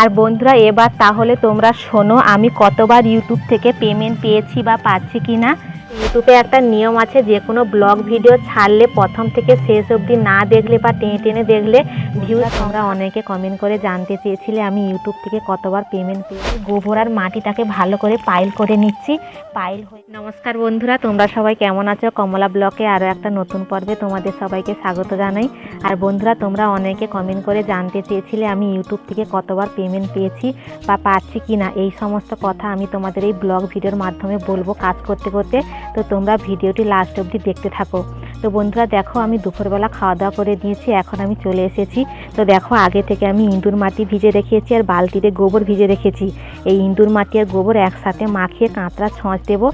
আর বন্ধুরা, এবার তাহলে তোমরা শোনো, আমি কতবার ইউটিউব থেকে পেমেন্ট পেয়েছি বা পাচ্ছি কি না ইউটিউবে একটা নিয়ম আছে, যে কোনো ব্লগ ভিডিও ছাড়লে প্রথম থেকে শেষ অবধি না দেখলে বা টেনে টেনে দেখলে ভিউ তোমরা অনেকে কমেন্ট করে জানতে চেয়েছিলে। আমি ইউটিউব থেকে কতবার পেমেন্ট পেয়েছি, গোবর আর মাটিটাকে ভালো করে পাইল করে নিচ্ছি। পাইল হয়ে নমস্কার বন্ধুরা, তোমরা সবাই কেমন আছো? কমলা ব্লকে আরও একটা নতুন পর্বে তোমাদের সবাইকে স্বাগত জানাই। আর বন্ধুরা, তোমরা অনেকে কমেন্ট করে জানতে চেয়েছিলে আমি ইউটিউব থেকে কতবার পেমেন্ট পেয়েছি বা পাচ্ছি কি না এই সমস্ত কথা আমি তোমাদের এই ব্লগ ভিডিওর মাধ্যমে বলব কাজ করতে করতে। তো তোমরা ভিডিওটি লাস্ট অবধি দেখতে থাকো। তো বন্ধুরা দেখো, আমি দুপুরবেলা খাওয়া দাওয়া করে দিয়েছি এখন আমি চলে এসেছি। তো দেখো, আগে থেকে আমি ইঁদুর মাটি ভিজে রেখেছি আর বালতিতে গোবর ভিজে রেখেছি। এই ইঁদুর মাটি আর গোবর একসাথে মাখিয়ে কাঁকড়া ছঁচ দেবো।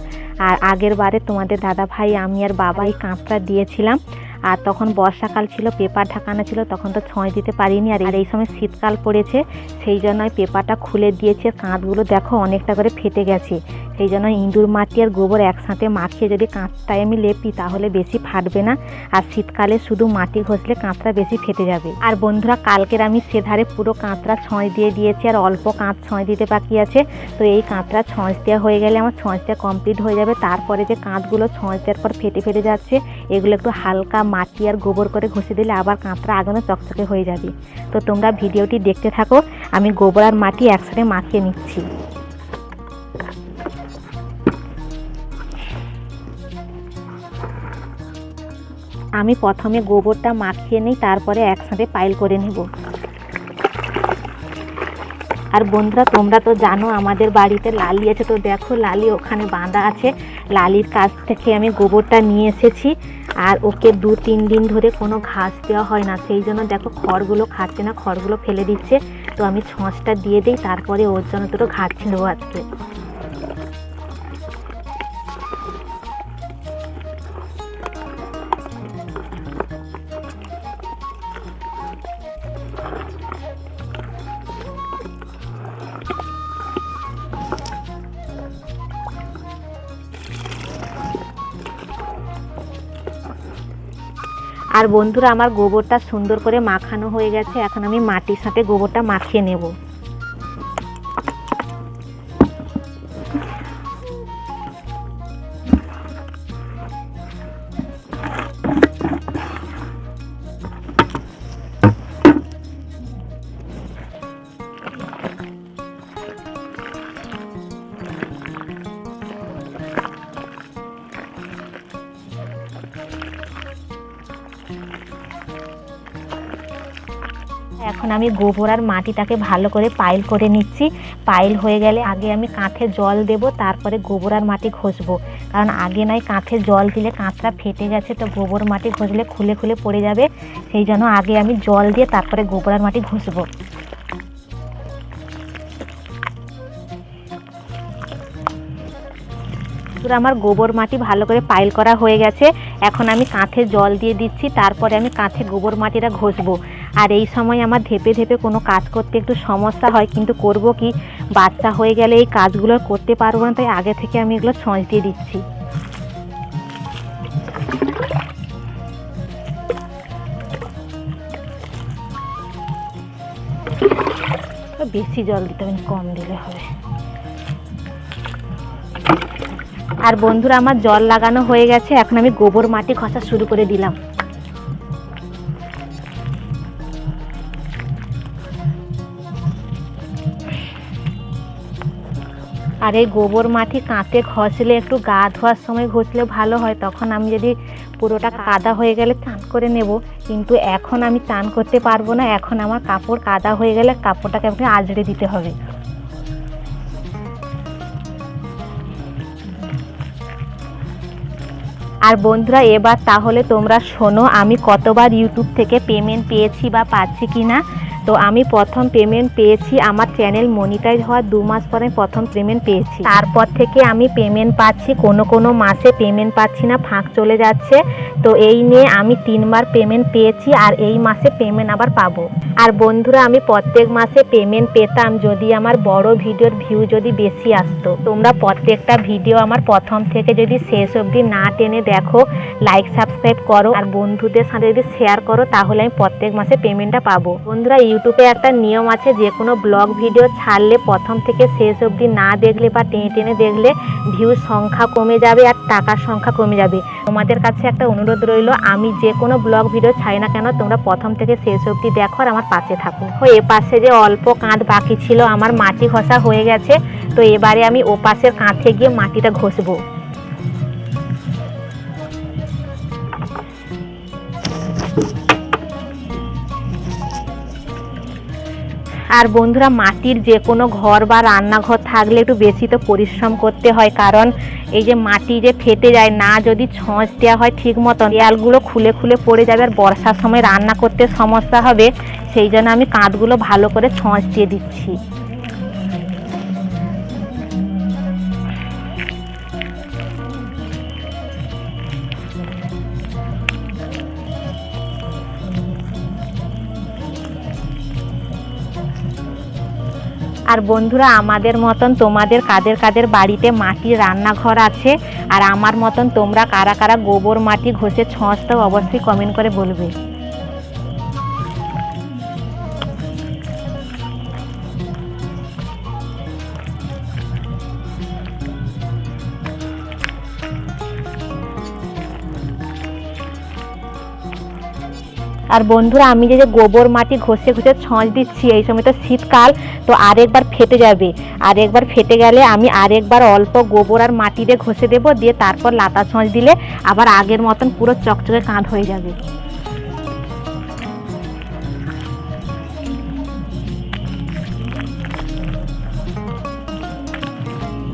আর আগের বারে তোমাদের দাদা ভাই আমি আর বাবা এই কাঁকড়া দিয়েছিলাম। আর তখন বর্ষাকাল ছিল, পেপার ঢাকানো ছিল, তখন তো ছয় দিতে পারিনি। আর এই সময় শীতকাল পড়েছে, সেই জন্য পেপারটা খুলে দিয়েছে। কাঁধগুলো দেখো, অনেকটা করে ফেটে গেছে। সেই জন্য ইঁদুর, মাটি আর গোবর একসাথে মাখিয়ে যদি কাঁচটায় আমি লেপি, তাহলে বেশি ফাটবে না। আর শীতকালে শুধু মাটি ঘষলে কাঁচটা বেশি ফেটে যাবে। আর বন্ধুরা, কালকের আমি সেধারে পুরো কাঁচরা ছয় দিয়ে দিয়েছি, আর অল্প কাঁচ ছয় দিতে বাকি আছে। তো এই কাঁচরা ছঁচ দেওয়া হয়ে গেলে আমার ছঁচটা কমপ্লিট হয়ে যাবে। তারপরে যে কাঁচগুলো ছঁচ দেওয়ার পর ফেটে ফেটে যাচ্ছে, এগুলো একটু হালকা মাটি আর গোবর করে ঘষে দিলে আবার কাঁচরা আগুনে চকচকে হয়ে যাবে। তো তোমরা ভিডিওটি দেখতে থাকো। আমি গোবর আর মাটি একসাথে মাখিয়ে নিচ্ছি। আমি প্রথমে গোবরটা মাখিয়ে নিই, তারপরে একসাথে পাইল করে নেব। আর বন্ধুরা, তোমরা তো জানো, আমাদের বাড়িতে লালি আছে। তো দেখো, লালি ওখানে বাঁধা আছে। লালির কাছ থেকে আমি গোবরটা নিয়ে এসেছি। আর ওকে দু, তিন দিন ধরে কোনো ঘাস দেওয়া হয় না। সেই জন্য দেখো, খড়গুলো খাচ্ছে না, খড়গুলো ফেলে দিচ্ছে। তো আমি ছঁচটা দিয়ে দিই, তারপরে ওর জন্য দুটো ঘাস ছিঁড়বো আজকে। আর বন্ধুরা, আমার গোবরটা সুন্দর করে মাখানো হয়ে গেছে। এখন আমি মাটির সাথে গোবরটা মাখিয়ে নেব। এখন আমি গোবর আর মাটিটাকে ভালো করে পাইল করে নিচ্ছি। পাইল হয়ে গেলে আগে আমি কাঁথে জল দেব, তারপরে গোবর আর মাটি ঘষবো। কারণ আগে নয়, কাঁথে জল দিলে কাঁথটা ফেটে গেছে, তো গোবর মাটি ঘষলে খুলে খুলে পড়ে যাবে। সেই জন্য আগে আমি জল দিয়ে তারপরে গোবর আর মাটি ঘষবো। আমার গোবর মাটি ভালো করে পাইল করা হয়ে গেছে। এখন আমি কাঁথে জল দিয়ে দিচ্ছি, তারপরে আমি কাঁথে গোবর মাটিটা ঘষবো। আর এই সময় আমার ধেপে ধেপে কোনো কাজ করতে একটু সমস্যা হয়, কিন্তু করব কি? বাচ্চা হয়ে গেলে এই কাজগুলো করতে পারব না, তাই আগে থেকে আমি এগুলো ছঁচ দিয়ে দিচ্ছি। বেশি জল দিতে হবে, কম দিলে হবে। আর বন্ধুরা, আমার জল লাগানো হয়ে গেছে, এখন আমি গোবর মাটি খসা শুরু করে দিলাম। আর এই গোবর মাটি কাঁতে ঘষলে একটু গা ধোয়ার সময় ঘষলে ভালো হয়। তখন আমি যদি পুরোটা কাদা হয়ে গেলে চান করে নেব। কিন্তু এখন আমি চান করতে পারব না। এখন আমার কাপড় কাদা হয়ে গেলে কাপড়টাকে আমাকে আজড়ে দিতে হবে। আর বন্ধুরা, এবার তাহলে তোমরা শোনো, আমি কতবার ইউটিউব থেকে পেমেন্ট পেয়েছি বা পাচ্ছি কি না তো আমি প্রথম পেমেন্ট পেয়েছি আমার চ্যানেল মনিটাইজ হওয়ার দু মাস পরে প্রথম পেমেন্ট পেয়েছি। তারপর থেকে আমি পেমেন্ট পাচ্ছি, কোনো কোনো মাসে পেমেন্ট পাচ্ছি না, ফাঁক চলে যাচ্ছে। তো এই নিয়ে আমি তিনবার পেমেন্ট পেয়েছি আর এই মাসে পেমেন্ট আবার পাবো। আর বন্ধুরা, আমি প্রত্যেক মাসে পেমেন্ট পেতাম যদি আমার বড় ভিডিওর ভিউ যদি বেশি আসতো। তোমরা প্রত্যেকটা ভিডিও আমার প্রথম থেকে যদি শেষ অবধি না টেনে দেখো লাইক সাবস্ক্রাইব করো। আর বন্ধুদের সাথে যদি শেয়ার করো, তাহলে আমি প্রত্যেক মাসে পেমেন্টটা পাবো। বন্ধুরা ইউটিউবে একটা নিয়ম আছে, যে কোনো ব্লগ ভিডিও ছাড়লে প্রথম থেকে শেষ অবধি না দেখলে বা টেনে টেনে দেখলে ভিউর সংখ্যা কমে যাবে আর টাকার সংখ্যা কমে যাবে। তোমাদের কাছে একটা অনুরোধ রইল, আমি যে কোনো ব্লগ ভিডিও ছাই না কেন, তোমরা প্রথম থেকে শেষ অবধি দেখো আর আমার পাশে থাকো। এ পাশে যে অল্প কাঁধ বাকি ছিল, আমার মাটি ঘষা হয়ে গেছে, তো এবারে আমি ও পাশের কাঁধে গিয়ে মাটিটা ঘষবো। আর বন্ধুরা, মাটির যে কোনো ঘর বা রান্নাঘর থাকলে একটু বেশি তো পরিশ্রম করতে হয়, কারণ এই যে মাটি যে ফেটে যায়, না যদি ছঁচ দেওয়া হয় ঠিক মতন, দেয়ালগুলো খুলে খুলে পড়ে যাবে আর বর্ষার সময় রান্না করতে সমস্যা হবে। সেই জন্য আমি কাঁধগুলো ভালো করে ছঁচ দিয়ে দিচ্ছি। আর বন্ধুরা, আমাদের মতন তোমাদের কাদের কাদের বাড়িতে মাটির রান্নাঘর আছে? আর আমার মতন তোমরা কারা কারা গোবর মাটি ঘষে ছঁচটাও অবশ্যই কমেন্ট করে বলবে। আর বন্ধুরা, আমি যে যে গোবর মাটি ঘষে ঘষে ছঁচ দিচ্ছি, এই সময় তো শীতকাল, তো আরেকবার ফেটে যাবে। আর একবার ফেটে গেলে আমি আরেকবার অল্প গোবর আর মাটি দিয়ে ঘষে দেবো, দিয়ে তারপর লাতা ছঁচ দিলে আবার আগের মতন পুরো চকচকে কাঁধ হয়ে যাবে।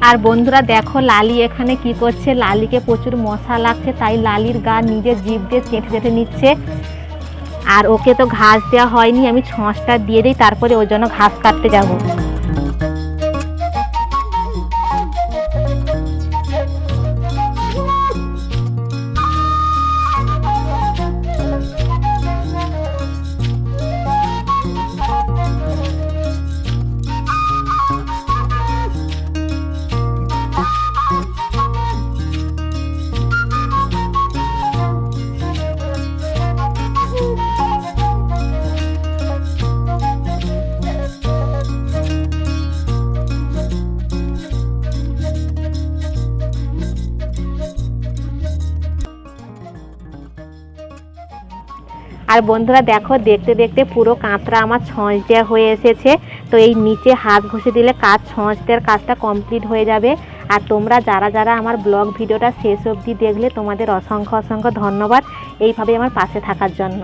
আর বন্ধুরা, দেখো লালি এখানে কি করছে? লালিকে প্রচুর মশা লাগছে, তাই লালির গা নিজের জিভ দিয়ে চেটে চেটে নিচ্ছে। আর ওকে তো ঘাস দেওয়া হয়নি, আমি ছঁচটা দিয়ে দিই, তারপরে ওর জন্য ঘাস কাটতে যাব। আর বন্ধুরা দেখো, দেখতে দেখতে পুরো কাঁতরা আমার ছঁচ দেওয়া হয়ে এসেছে। তো এই নিচে হাত ঘষে দিলে কাজ ছঁচ দেওয়ার কাজটা কমপ্লিট হয়ে যাবে। আর তোমরা যারা যারা আমার ব্লগ ভিডিওটা শেষ অবধি দেখলে, তোমাদের অসংখ্য অসংখ্য ধন্যবাদ। এইভাবে আমার পাশে থাকার জন্য।